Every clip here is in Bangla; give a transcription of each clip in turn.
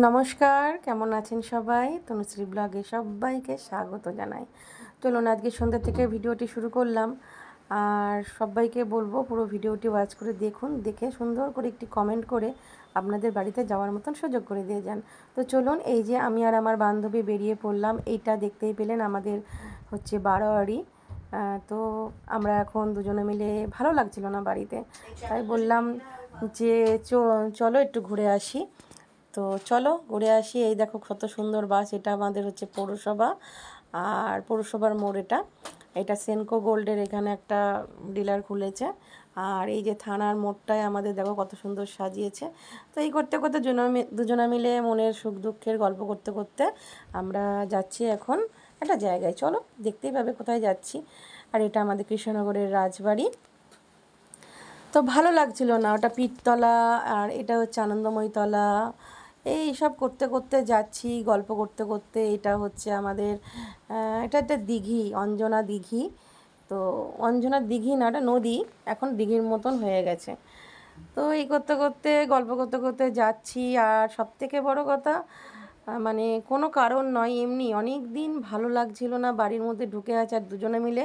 নমস্কার, কেমন আছেন সবাই? তনুশ্রী ব্লগে সবাইকে স্বাগত জানাই। চলুন আজকে সন্ধ্যা থেকে ভিডিওটি শুরু করলাম। আর সবাইকে বলব, পুরো ভিডিওটি ওয়াচ করে দেখুন, দেখে সুন্দর করে একটি কমেন্ট করে আপনাদের বাড়িতে যাওয়ার মতন সুযোগ করে দিয়ে যান। তো চলুন, এই যে আমি আর আমার বান্ধবী বেরিয়ে পড়লাম, এইটা দেখতেই পেলেন আমাদের হচ্ছে বারোয়ারি। তো আমরা এখন দুজনে মিলে, ভালো লাগছিল না বাড়িতে। তাই বললাম যে চলো একটু ঘুরে আসি। তো চলো ঘুরে আসি। এই দেখো কত সুন্দর বাস। এটা আমাদের হচ্ছে পৌরসভা। আর পৌরসভার মোড় এটা। এটা সেনকো গোল্ডের এখানে একটা ডিলার খুলেছে। আর এই যে থানার মোড়টায় আমাদের দেখো কত সুন্দর সাজিয়েছে। তো এই করতে করতে দুজনে মিলে মনের সুখ দুঃখের গল্প করতে করতে আমরা যাচ্ছি এখন একটা জায়গায়। চলো দেখতেই পাবে কোথায় যাচ্ছি। আর এটা আমাদের কৃষ্ণনগরের রাজবাড়ি। তো ভালো লাগছিল না। ওটা পিঠতলা আর এটা হচ্ছে আনন্দময়ী তলা এই সব করতে করতে যাচ্ছি, গল্প করতে করতে এটা হচ্ছে আমাদের এটা একটা দিঘি, অঞ্জনা দিঘি। তো অঞ্জনা দিঘি না, এটা নদী, এখন দিঘির মতন হয়ে গেছে। তো এই করতে করতে, গল্প করতে করতে যাচ্ছি। আর সব থেকে বড় কথা মানে কোনো কারণ নয়, এমনি অনেক দিন ভালো লাগছিল না, বাড়ির মধ্যে ঢুকে আছে আর দুজনে মিলে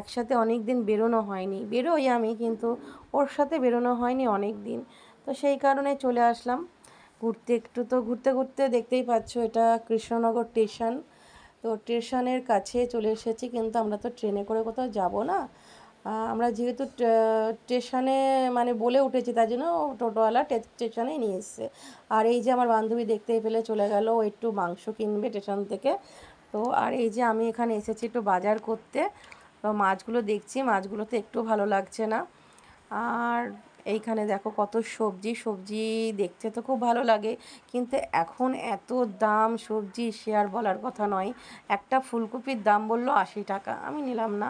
একসাথে অনেক দিন বেরোনো হয়নি। বেরোই আমি, কিন্তু ওর সাথে বেরোনো হয়নি অনেক দিন তো সেই কারণে চলে আসলাম। ঘুরতে, একটু তো ঘুরতে ঘুরতে দেখতেই পাচ্ছ এটা কৃষ্ণনগর স্টেশন। তো স্টেশনের কাছে চলে এসেছি, কিন্তু আমরা তো ট্রেনে করে কোথাও যাব না। আমরা যেহেতু স্টেশনে মানে বলে উঠেছি, তার জন্য টোটোওয়ালা স্টেশনে নিয়ে এসছে। আর এই যে আমার বান্ধবী দেখতেই পেলে, চলে গেল একটু মাংস কিনবে স্টেশন থেকে। তো আর এই যে আমি এখানে এসেছি একটু বাজার করতে। তো মাছগুলো দেখছি, মাছগুলোতে একটু ভালো লাগছে না। আর এইখানে দেখো কত সবজি সবজি দেখতে তো খুব ভালো লাগে। কিন্তু এখন এত দাম সবজি সে আর বলার কথা নয়। একটা ফুলকপির দাম বলল আশি টাকা, আমি নিলাম না।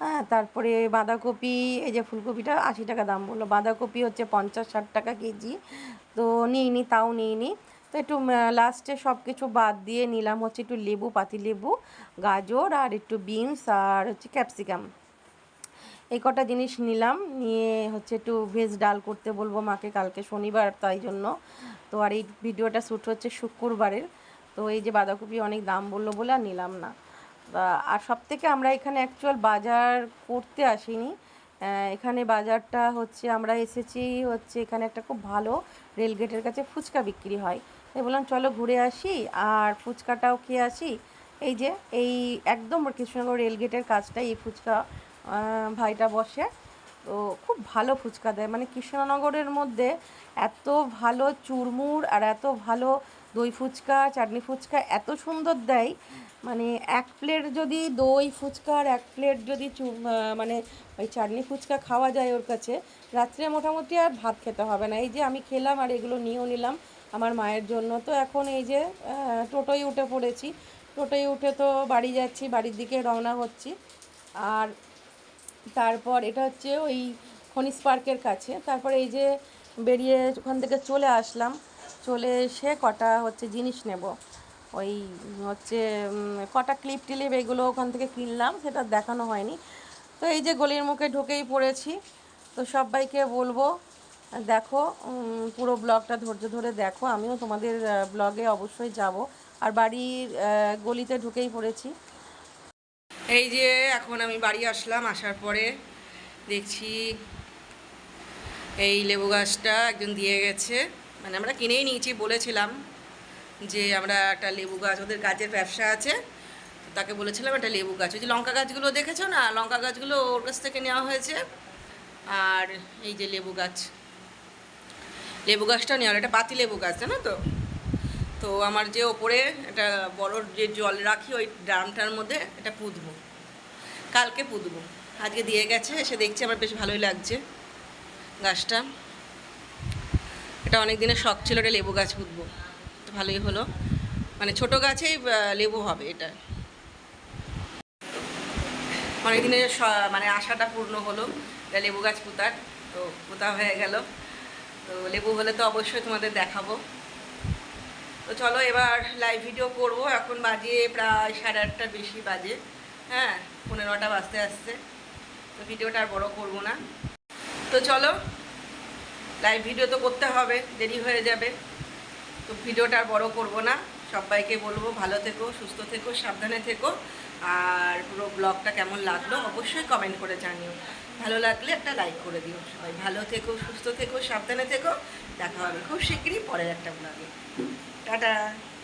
হ্যাঁ তারপরে বাঁধাকপি, এই যে ফুলকপিটা আশি টাকা দাম বলল। বাঁধাকপি হচ্ছে পঞ্চাশ ষাট টাকা কেজি। তো নিইনি তাও নিই নি। তো একটু লাস্টে সব কিছু বাদ দিয়ে নিলাম হচ্ছে একটু লেবু পাতি লেবু গাজর আর একটু বিনস আর হচ্ছে ক্যাপসিকাম এই কটা জিনিস নিলাম, নিয়ে হচ্ছে একটু ভেজ ডাল করতে বলব মাকে কালকে শনিবার, তাই জন্য। তো আর এই ভিডিওটা শ্যুট হচ্ছে শুক্রবারের। তো এই যে বাঁধাকপি অনেক দাম বলল বলে আর নিলাম না। আর সব থেকে আমরা এখানে অ্যাকচুয়াল বাজার করতে আসিনি। এখানে বাজারটা হচ্ছে আমরা এসেছি হচ্ছে এখানে একটা খুব ভালো রেলগেটের কাছে ফুচকা বিক্রি হয়। তাই বললাম, চলো ঘুরে আসি। আর ফুচকাটাও খেয়ে আসি। এই যে, এই একদম কৃষ্ণনগর রেলগেটের কাজটাই এই ফুচকা ভাইটা বসে। তো খুব ভালো ফুচকা দেয়। মানে কৃষ্ণনগরের মধ্যে এত ভালো চুরমুর আর এত ভালো দই ফুচকা, চাটনি ফুচকা এত সুন্দর দেয়। মানে এক প্লেট যদি দই ফুচকা আর এক প্লেট যদি মানে ওই চাটনি ফুচকা খাওয়া যায় ওর কাছে, রাত্রে মোটামুটি আর ভাত খেতে হবে না। এই যে আমি খেলাম আর এগুলো নিয়েও নিলাম আমার মায়ের জন্য। তো এখন এই যে টোটোয় উঠে পড়েছি। টোটোয় উঠে তো বাড়ি যাচ্ছি, বাড়ির দিকে রওনা হচ্ছি। আর তারপর এটা হচ্ছে ওই খনিজ পার্কের কাছে। তারপর এই যে বেরিয়ে ওখান থেকে চলে আসলাম। চলে এসে কটা হচ্ছে জিনিস নেব। ওই হচ্ছে কটা ক্লিপ টিলিপ এগুলো ওখান থেকে কিনলাম, সেটা দেখানো হয়নি। তো এই যে গলির মুখে ঢুকেই পড়েছি। তো সবাইকে বলব, দেখো পুরো ব্লগটা ধৈর্য ধরে দেখো। আমিও তোমাদের ব্লগে অবশ্যই যাব। আর বাড়ির গলিতে ঢুকেই পড়েছি। এই যে এখন আমি বাড়ি আসলাম আসার পরে দেখছি এই লেবু গাছটা একজন দিয়ে গেছে। মানে আমরা কিনেই নিয়েছি বলেছিলাম যে আমরা একটা লেবু গাছ ওদের গাছের ব্যবসা আছে। তাকে বলেছিলাম একটা লেবু গাছ। ওই যে লঙ্কা গাছগুলো দেখেছ না? লঙ্কা গাছগুলো ওর কাছ থেকে নেওয়া হয়েছে। আর এই যে লেবু গাছ। লেবু গাছটা নেওয়া হলো, এটা পাতি লেবু গাছ জানো তো? তো আমার যে ওপরে একটা বড় যে জল রাখি, ওই ড্রামটার মধ্যে এটা পুঁতবো। কালকে পুঁতবো। আজকে দিয়ে গেছে, এসে দেখছি আমার বেশ ভালোই লাগছে গাছটা। এটা অনেক দিনের শখ ছিল এটা লেবু গাছ পুঁতবো। তো ভালোই হলো। মানে ছোট গাছেই লেবু হবে এটা। অনেক দিনের মানে আশাটা পূর্ণ হলো এটা লেবু গাছ পুঁতার। তো পোতা হয়ে গেল। তো লেবু হলে তো অবশ্যই তোমাদের দেখাবো। তো চলো এবার লাইভ ভিডিও করব। এখন বাজে প্রায় সাড়ে আটটার বেশি বাজে। হ্যাঁ পনেরোটা বাজতে আসছে। তো ভিডিওটা আর বড়ো করব না। তো চলো লাইভ ভিডিও তো করতে হবে, দেরি হয়ে যাবে। তো ভিডিওটা আর বড়ো করব না। সবাইকে বলব ভালো থেকো, সুস্থ থেকো, সাবধানে থেকো। আর পুরো ব্লগটা কেমন লাগল অবশ্যই কমেন্ট করে জানিও। ভালো লাগলে একটা লাইক করে দিও। সবাই ভালো থেকো, সুস্থ থেকো, সাবধানে থেকো। দেখা হবে খুব শীঘ্রই পরের একটা ব্লগে 拜拜。